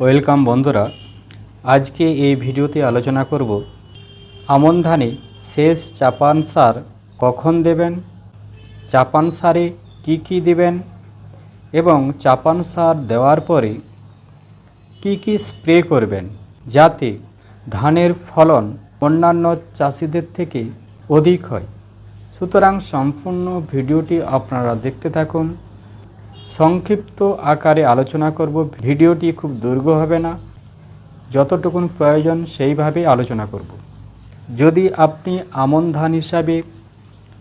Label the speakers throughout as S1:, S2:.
S1: Welcome বন্ধুরা, আজকে এই ভিডিওতে আলোচনা করব, আমন ধানে শেষ চাপান সার কখন দেবেন, চাপান সারে কি কি দেবেন এবং চাপান সার দেওয়ার পরে কি কি স্প্রে করবেন যাতে ধানের ফলন অন্যান্য চাষিদের থেকে অধিক হয়। সুতরাং সম্পূর্ণ ভিডিওটি আপনারা দেখতে থাকুন। সংক্ষিপ্ত আকারে আলোচনা করব। ভিডিওটি খুব দীর্ঘ হবে না। যতটুকুন প্রয়োজন সেইভাবে আলোচনা করব। যদি আপনি আমন ধান হিসাবে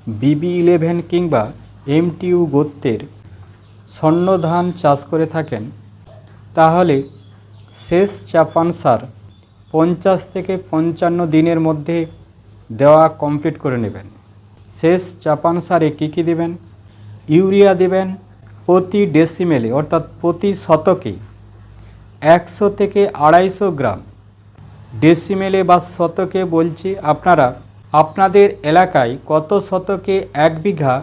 S1: বিবি ইলেভেন কিংবা এমটিউ গোত্রের স্বর্ণ ধান চাষ করে থাকেন, তাহলে শেষ চাপান সার পঞ্চাশ থেকে পঞ্চান্ন দিনের মধ্যে দেওয়া কমপ্লিট করে নেবেন। শেষ চাপান সারে কী কী দেবেন? ইউরিয়া দেবেন প্রতি ডেসিমেলে, অর্থাৎ প্রতি শতকে একশো থেকে আড়াইশো গ্রাম। ডেসিমেলে বা শতকে বলছি আপনারা, আপনাদের এলাকায় কত শতকে এক বিঘা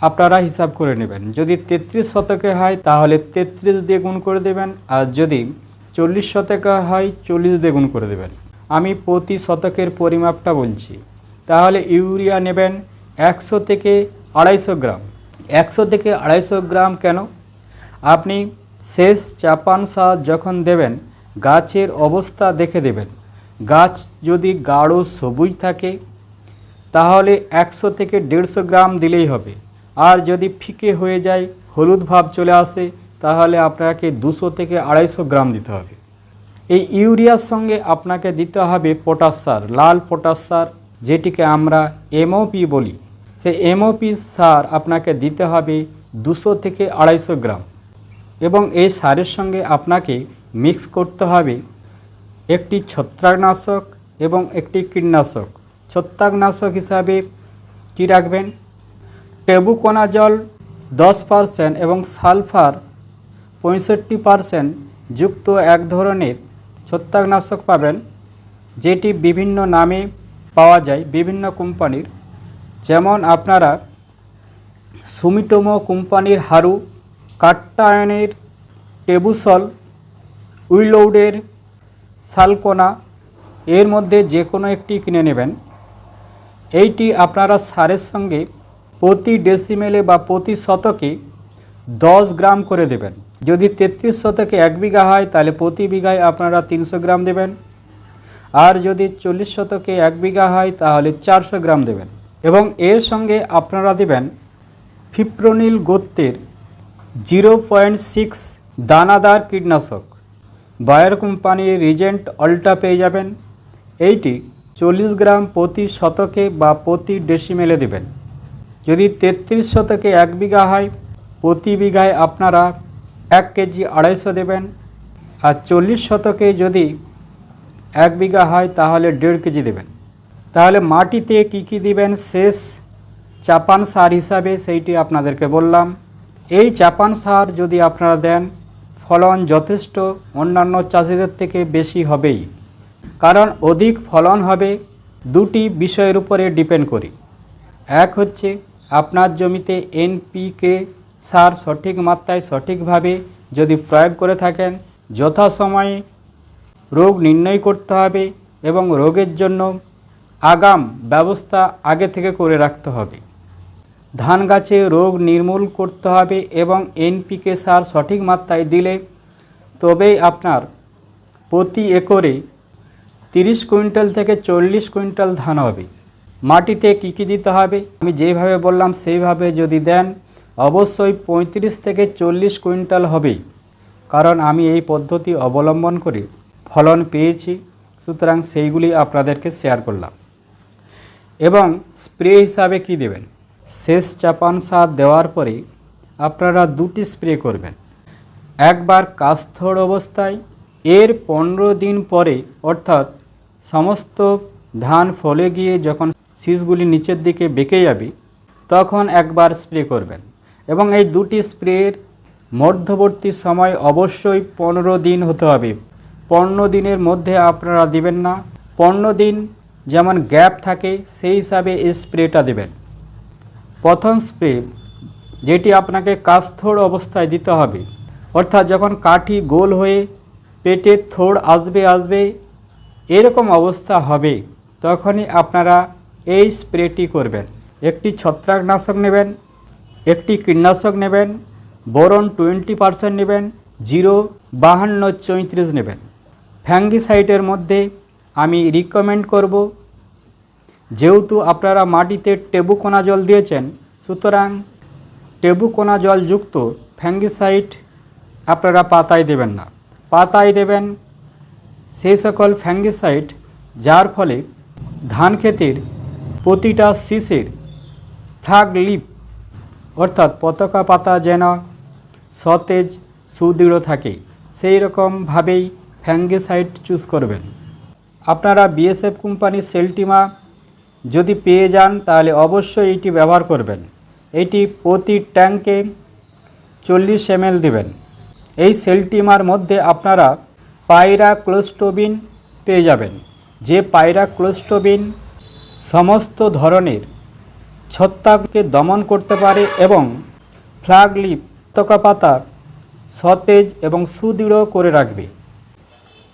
S1: আপনারা হিসাব করে নেবেন। যদি তেত্রিশ শতকে হয়, তাহলে তেত্রিশ দিয়ে গুণ করে দেবেন, আর যদি চল্লিশ শতকে হয়, চল্লিশ দিয়ে গুণ করে দেবেন। আমি প্রতি শতকের পরিমাপটা বলছি। তাহলে ইউরিয়া নেবেন একশো থেকে আড়াইশো গ্রাম। একশো থেকে আড়াইশো গ্রাম কেন? আপনি শেষ চাপান সার যখন দেবেন, গাছের অবস্থা দেখে দেবেন। গাছ যদি গাঢ় সবুজ থাকে, তাহলে একশো থেকে দেড়শো গ্রাম দিলেই হবে। আর যদি ফিকে হয়ে যায়, হলুদ ভাব চলে আসে, তাহলে আপনাকে দুশো থেকে আড়াইশো গ্রাম দিতে হবে। এই ইউরিয়ার সঙ্গে আপনাকে দিতে হবে পটাশ সার, লাল পটাশ সার, যেটিকে আমরা এমওপি বলি। সেই এমওপি সার আপনাকে দিতে হবে দুশো থেকে আড়াইশো গ্রাম। এবং এই সারের সঙ্গে আপনাকে মিক্স করতে হবে একটি ছত্রাকনাশক এবং একটি কীটনাশক। ছত্রাকনাশক হিসাবে কি রাখবেন? টেবুকোনাজল দশ পারসেন্ট এবং সালফার পঁয়ষট্টি পারসেন্ট যুক্ত এক ধরনের ছত্রাকনাশক পাবেন, যেটি বিভিন্ন নামে পাওয়া যায় বিভিন্ন কোম্পানির। যেমন আপনারা সুমিটোমো কোম্পানির হারু, কাট্টায়নের টেবুসল উইলৌডের সালকোনা, এর মধ্যে যে কোনো একটি কিনে নেবেন। এইটি আপনারা সারের সঙ্গে প্রতি ডেসিমেলে বা প্রতি শতকে দশ গ্রাম করে দেবেন। যদি তেত্রিশ শতকে এক বিঘা হয়, তাহলে প্রতি বিঘায় আপনারা তিনশো গ্রাম দেবেন। আর যদি চল্লিশ শতকে এক বিঘা হয়, তাহলে চারশো গ্রাম দেবেন। এবং এর সঙ্গে আপনারা দেবেন ফিপ্রোনিল গোত্রের জিরো পয়েন্ট সিক্স দানাদার কীটনাশক। বায়ার কোম্পানির রিজেন্ট অল্টা পেয়ে যাবেন। এইটি চল্লিশ গ্রাম প্রতি শতকে বা প্রতি ডেসিমেলে দেবেন। যদি তেত্রিশ শতকে এক বিঘা হয়, প্রতি বিঘায় আপনারা এক কেজি আড়াইশো দেবেন। আর চল্লিশ শতকে যদি এক বিঘা হয়, তাহলে দেড় কেজি দেবেন। তাহলে মাটিতে কি কি দিবেন? শেষ চাপান সার হিসাবে সেইটি আপনাদেরকে বললাম। এই চাপান সার যদি আপনারা দেন, ফলন যথেষ্ট, অন্যান্য চাষিদের থেকে বেশি হবেই। কারণ অধিক ফলন হবে, দুটি বিষয়ের উপরে ডিপেন্ড করি। এক হচ্ছে, আপনার জমিতে এনপিকে সার সঠিক মাত্রায় সঠিকভাবে যদি প্রয়োগ করে থাকেন, যথাসময়ে রোগ নির্ণয় করতে হবে এবং রোগের জন্য আগাম ব্যবস্থা আগে থেকে করে রাখতে হবে। ধান গাছে রোগ নির্মূল করতে হবে এবং এনপিকে সার সঠিক মাত্রায় দিলে তবেই আপনার প্রতি একরে তিরিশ কুইন্টাল থেকে চল্লিশ কুইন্টাল ধান হবে। মাটিতে কী কী দিতে হবে? আমি যেভাবে বললাম, সেইভাবে যদি দেন, অবশ্যই পঁয়ত্রিশ থেকে চল্লিশ কুইন্টাল হবেই। কারণ আমি এই পদ্ধতি অবলম্বন করে ফলন পেয়েছি, সুতরাং সেইগুলি আপনাদেরকে শেয়ার করলাম। এবং স্প্রে হিসাবে কি দেবেন? শেষ চাপান সার দেওয়ার পরে আপনারা দুটি স্প্রে করবেন। একবার কাস্থর অবস্থায়, এর পনেরো দিন পরে, অর্থাৎ সমস্ত ধান ফলে গিয়ে যখন শীষগুলি নিচের দিকে বেঁকে যাবে, তখন একবার স্প্রে করবেন। এবং এই দুটি স্প্রের মধ্যবর্তী সময় অবশ্যই পনেরো দিন হতে হবে। পনেরো দিনের মধ্যে আপনারা দিবেন না। পনেরো দিন যেমন গ্যাপ থাকে, সেই হিসাবে এই স্প্রেটা দেবেন। প্রথম স্প্রে, যেটি আপনাকে কাস্থর অবস্থায় দিতে হবে। অর্থাৎ যখন কাঠি গোল হয়ে পেটে থোড় আসবে আসবে এরকম অবস্থা হবে, তখনই আপনারা এই স্প্রেটি করবেন। একটি ছত্রাকনাশক নেবেন, একটি কীটনাশক নেবেন, বোরন টোয়েন্টি পারসেন্ট নেবেন, জিরো বাহান্ন চৈত্রিশ নেবেন। ফ্যাঙ্গিসাইটের মধ্যে আমি রিকমেন্ড করব। যেহেতু আপনারা মাটিতে টেবুকোনা জল দিয়েছেন, সুতরাং টেবুকোনা জলযুক্ত ফ্যাঙ্গিসাইড আপনারা পাতায় দেবেন না। পাতায় দেবেন সেই সকল ফ্যাঙ্গিসাইড যার ফলে ধান ক্ষেতের প্রতিটা শীষের ফ্লাগ লিপ অর্থাৎ পতাকা পাতা যেন সতেজ, সুদৃঢ় থাকে, সেই রকমভাবেই ফ্যাঙ্গিসাইড চুজ করবেন। আপনারা বিএসএফ কোম্পানির সেলটিমা যদি পেয়ে যান, তাহলে অবশ্যই এটি ব্যবহার করবেন। এটি প্রতি ট্যাঙ্কে চল্লিশ এমএল দেবেন। এই সেলটিমার মধ্যে আপনারা পায়রা ক্লোস্টোবিন পেয়ে যাবেন। যে পায়রা ক্লোস্টোবিন সমস্ত ধরনের ছত্রাককে দমন করতে পারে এবং ফ্লাগ লিপ পতাকা পাতা সতেজ এবং সুদৃঢ় করে রাখবে।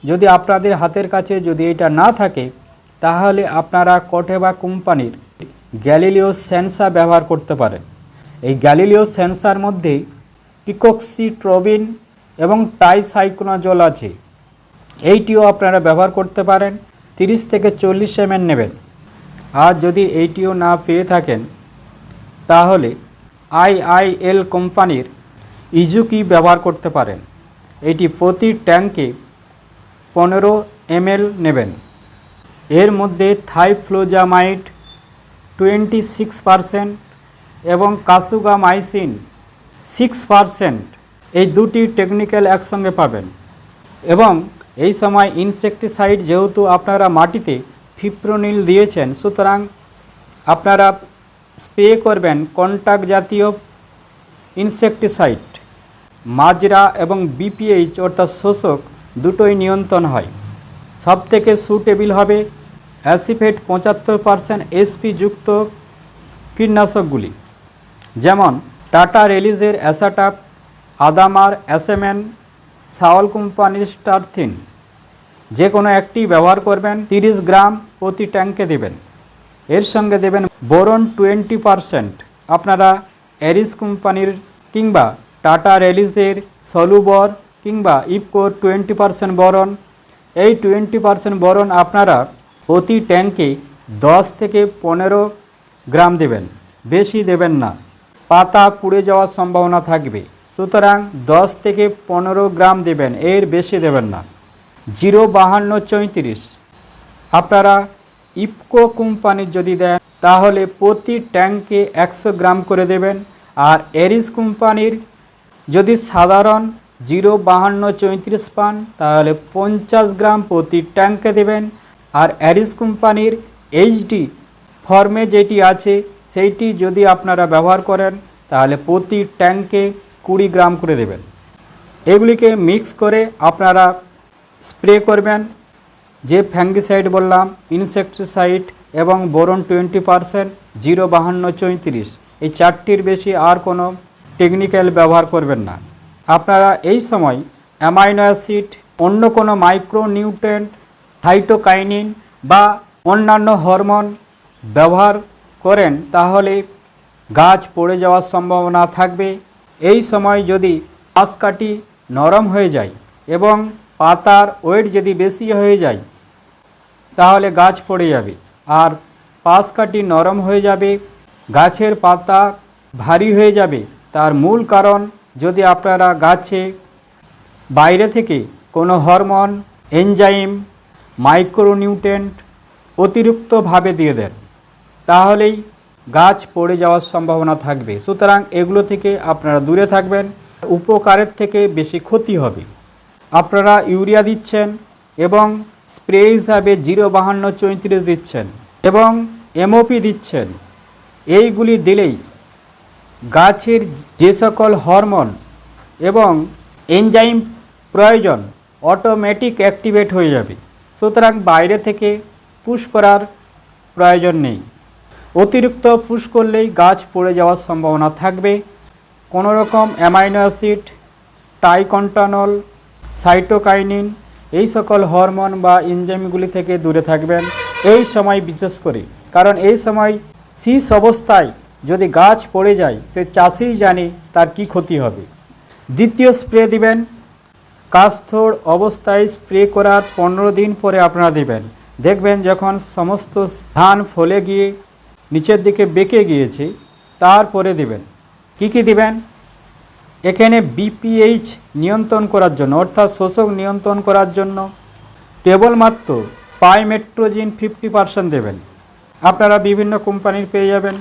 S1: যদি আপনাদের হাতের কাছে যদি এটা না থাকে, তাহলে আপনারা কটেবা কোম্পানির গ্যালিলিও সেন্সার ব্যবহার করতে পারেন। এই গ্যালিলিও সেন্সার মধ্যে পিকক্সিট্রোবিন এবং টাইসাইক্লোনাজল আছে। এইটিও আপনারা ব্যবহার করতে পারেন, তিরিশ থেকে চল্লিশ এমএল নেবেন। আর যদি এইটিও না পেয়ে থাকেন, তাহলে আইআইএল কোম্পানির ইজুকি ব্যবহার করতে পারেন। এটি প্রতি ট্যাঙ্কে পনেরো এমএল নেবেন। এর মধ্যে থাইফ্লোজামাইড টোয়েন্টি সিক্স পারসেন্ট এবং কাসুগামাইসিন সিক্স পারসেন্ট এই দুটি টেকনিক্যাল একসঙ্গে পাবেন। এবং এই সময় ইনসেকটিসাইড যেহেতু আপনারা মাটিতে ফিপ্রোনিল দিয়েছেন, সুতরাং আপনারা স্প্রে করবেন কন্টাক্ট জাতীয় ইনসেকটিসাইড। মাজরা এবং বিপিএইচ অর্থাৎ শোষক দুটোই নিয়ন্ত্রণ হয়। সবথেকে সুটেবিল হবে অ্যাসিফেট পঁচাত্তর পারসেন্ট এসপি যুক্ত কীটনাশকগুলি, যেমন টাটা রেলিজের অ্যাসাটাপ, আদামার অ্যাসেমেন সাওয়াল কোম্পানির স্টারথিন। যে কোনো একটি ব্যবহার করবেন, তিরিশ গ্রাম প্রতি ট্যাঙ্কে দেবেন। এর সঙ্গে দেবেন বোরন টোয়েন্টি পারসেন্ট আপনারা অ্যারিস কোম্পানির কিংবা টাটা রেলিজের সলুবর কিংবা ইফকো টোয়েন্টি পারসেন্ট বরণ, এই টোয়েন্টি পারসেন্ট বরণ আপনারা প্রতি ট্যাঙ্কে দশ থেকে পনেরো গ্রাম দেবেন, বেশি দেবেন না। পাতা পুড়ে যাওয়ার সম্ভাবনা থাকবে। সুতরাং দশ থেকে পনেরো গ্রাম দেবেন, এর বেশি দেবেন না। জিরো বাহান্ন চৈত্রিশ। আপনারা ইফকো কোম্পানির যদি দেন, তাহলে প্রতি ট্যাঙ্কে একশো গ্রাম করে দেবেন। আর এরিস কোম্পানির যদি সাধারণ জিরো বাহান্ন চৈত্রিশ পান, তাহলে পঞ্চাশ গ্রাম প্রতি ট্যাঙ্কে দেবেন। আর অ্যারিস কোম্পানির এইচডি ফর্মে যেটি আছে, সেইটি যদি আপনারা ব্যবহার করেন, তাহলে প্রতি ট্যাঙ্কে কুড়ি গ্রাম করে দেবেন। এগুলিকে মিক্স করে আপনারা স্প্রে করবেন। যে ফ্যাঙ্গিসাইড বললাম, ইনসেকটিসাইড এবং বোরন টোয়েন্টি পারসেন্ট, জিরো বাহান্ন চৈত্রিশ। এই চারটির বেশি আর কোনো টেকনিক্যাল ব্যবহার করবেন না। আপনারা এই সময় অ্যামাইনো অ্যাসিড, অন্য কোনো মাইক্রোনিউট্রেন্ট সাইটোকাইনিন বা অন্যান্য হরমোন ব্যবহার করেন তাহলে গাছ পড়ে যাওয়ার সম্ভাবনা থাকবে। এই সময় যদি পাশকাঠি নরম হয়ে যায় এবং পাতার ওয়েট যদি বেশি হয়ে যায়, তাহলে গাছ পড়ে যাবে। আর পাশকাঠি নরম হয়ে যাবে, গাছের পাতা ভারী হয়ে যাবে। তার মূল কারণ যদি আপনারা গাছে বাইরে থেকে কোনো হরমোন, এনজাইম মাইক্রোনিউট্রেন্ট অতিরিক্তভাবে দিয়ে দেন, তাহলেই গাছ পড়ে যাওয়ার সম্ভাবনা থাকবে। সুতরাং এগুলো থেকে আপনারা দূরে থাকবেন, উপকারের থেকে বেশি ক্ষতি হবে। আপনারা ইউরিয়া দিচ্ছেন এবং স্প্রে হিসাবে জিরো বাহান্ন চৈত্রিশ দিচ্ছেন এবং এমওপি দিচ্ছেন। এইগুলি দিলেই গাছের যে সকল হরমোন এবং এনজাইম প্রয়োজন অটোমেটিক অ্যাক্টিভেট হয়ে যাবে। সুতরাং বাইরে থেকে পুশ করার প্রয়োজন নেই। অতিরিক্ত পুশ করলেই গাছ পড়ে যাওয়ার সম্ভাবনা থাকবে। কোনো রকম অ্যামাইনো অ্যাসিড, টাইকন্টানল, সাইটোকাইনিন এই সকল হরমোন বা এনজাইমগুলি থেকে দূরে থাকবেন। এই সময় বিশেষ করে, কারণ এই সময় শীষ অবস্থায় যদি গাছ পড়ে যায়, সে চাষি জানে তার কি ক্ষতি হবে। দ্বিতীয় স্প্রে দিবেন। কাস্থর অবস্থায় স্প্রে করার পনেরো দিন পরে আপনারা দিবেন। দেখবেন যখন সমস্ত ধান ফলে গিয়ে নিচের দিকে বেঁকে গিয়েছে, তারপরে দিবেন। কি কি দিবেন? এখানে বিপিএইচ নিয়ন্ত্রণ করার জন্য, অর্থাৎ শোষক নিয়ন্ত্রণ করার জন্য কেবলমাত্র পাইমেট্রোজিন ফিফটি পার্সেন্ট দেবেন। আপনারা বিভিন্ন কোম্পানির পেয়ে যাবেন।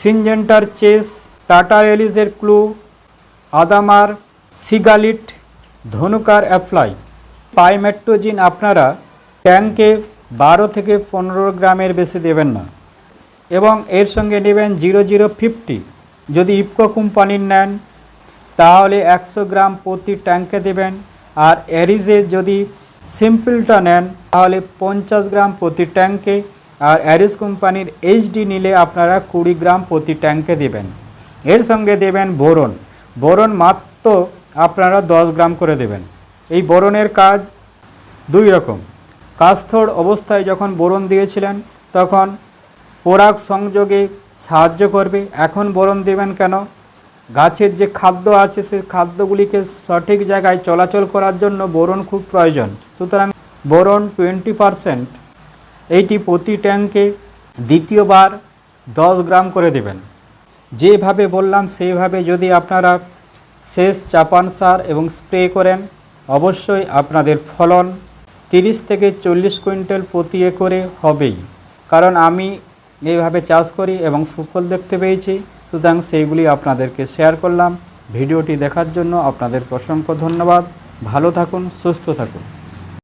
S1: সিনজেন্টার চেস, টাটা এলিজের ক্লু, আদামার, সিগালিট, ধনুকার অ্যাপ্লাই। পাইমেট্রোজিন আপনারা ট্যাঙ্কে বারো থেকে পনেরো গ্রামের বেশি দেবেন না। এবং এর সঙ্গে নেবেন জিরো জিরো ফিফটি। যদি ইপকো কোম্পানির নেন, তাহলে একশো গ্রাম প্রতি ট্যাঙ্কে দেবেন। আর অ্যারিজে যদি সিম্পলটা নেন, তাহলে পঞ্চাশ গ্রাম প্রতি ট্যাঙ্কে আর অ্যারিজ কোম্পানির এইচডি নিলে আপনারা কুড়ি গ্রাম প্রতি ট্যাঙ্কে দেবেন। এর সঙ্গে দেবেন বোরন। বোরন মাত্র আপনারা দশ গ্রাম করে দেবেন। এই বোরনের কাজ দুই রকম। কাস্থর অবস্থায় যখন বোরন দিয়েছিলেন, তখন পরাগ সংযোগে সাহায্য করবে। এখন বোরন দেবেন কেন? গাছের যে খাদ্য আছে সেই খাদ্যগুলিকে সঠিক জায়গায় চলাচল করার জন্য বোরন খুব প্রয়োজন। সুতরাং বোরন টোয়েন্টি পারসেন্ট এইটি প্রতি ট্যাঙ্কে দ্বিতীয়বার দশ গ্রাম করে দেবেন। যেভাবে বললাম, সেইভাবে যদি আপনারা শেষ চাপান সার এবং স্প্রে করেন, অবশ্যই আপনাদের ফলন তিরিশ থেকে চল্লিশ কুইন্টাল প্রতি একরে হবেই। কারণ আমি এইভাবে চাষ করি এবং সুফল দেখতে পেয়েছি, সুতরাং সেইগুলি আপনাদেরকে শেয়ার করলাম। ভিডিওটি দেখার জন্য আপনাদের অসংখ্য ধন্যবাদ। ভালো থাকুন, সুস্থ থাকুন।